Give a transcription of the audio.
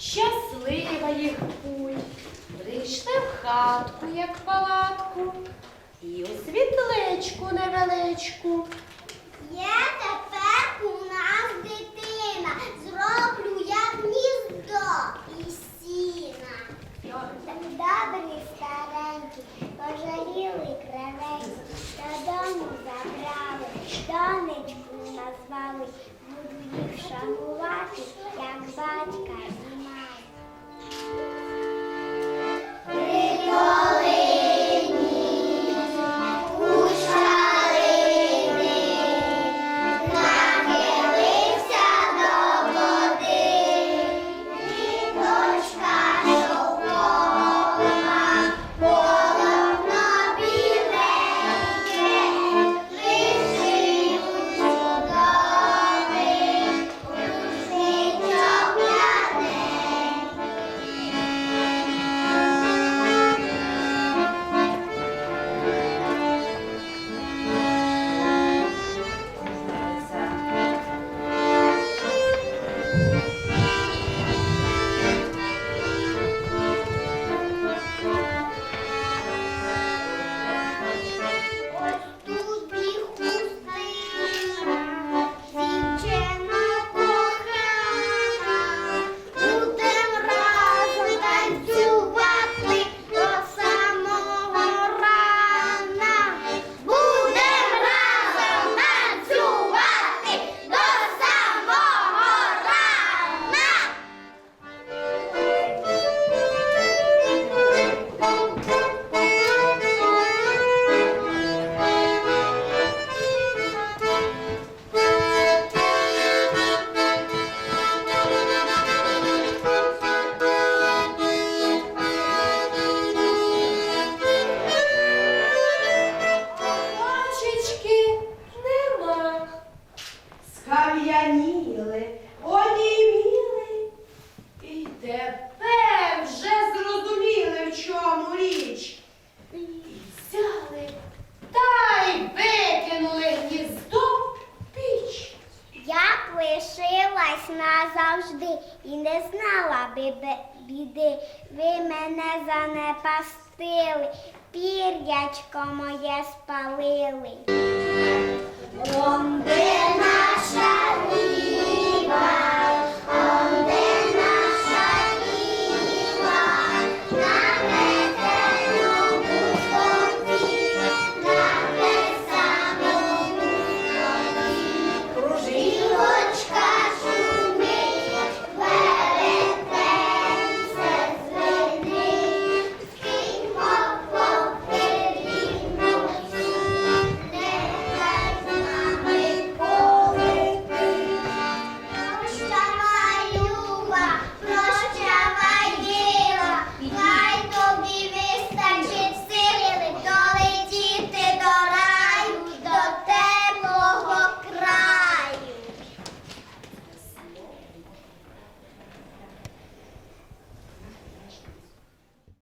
щаслива їх путь, прийшли в хатку, як палатку, і у світличку невеличку. Я тепер у нас дитина, зроблю я гніздо і сіна. Добрі старенькі, пожаліли кривенькі, додому забрали, донечку назвали, буду їх шанувати, як батька. Назавжди і не знала би біди. Ви мене занепастили, пір'ячко моє спалили.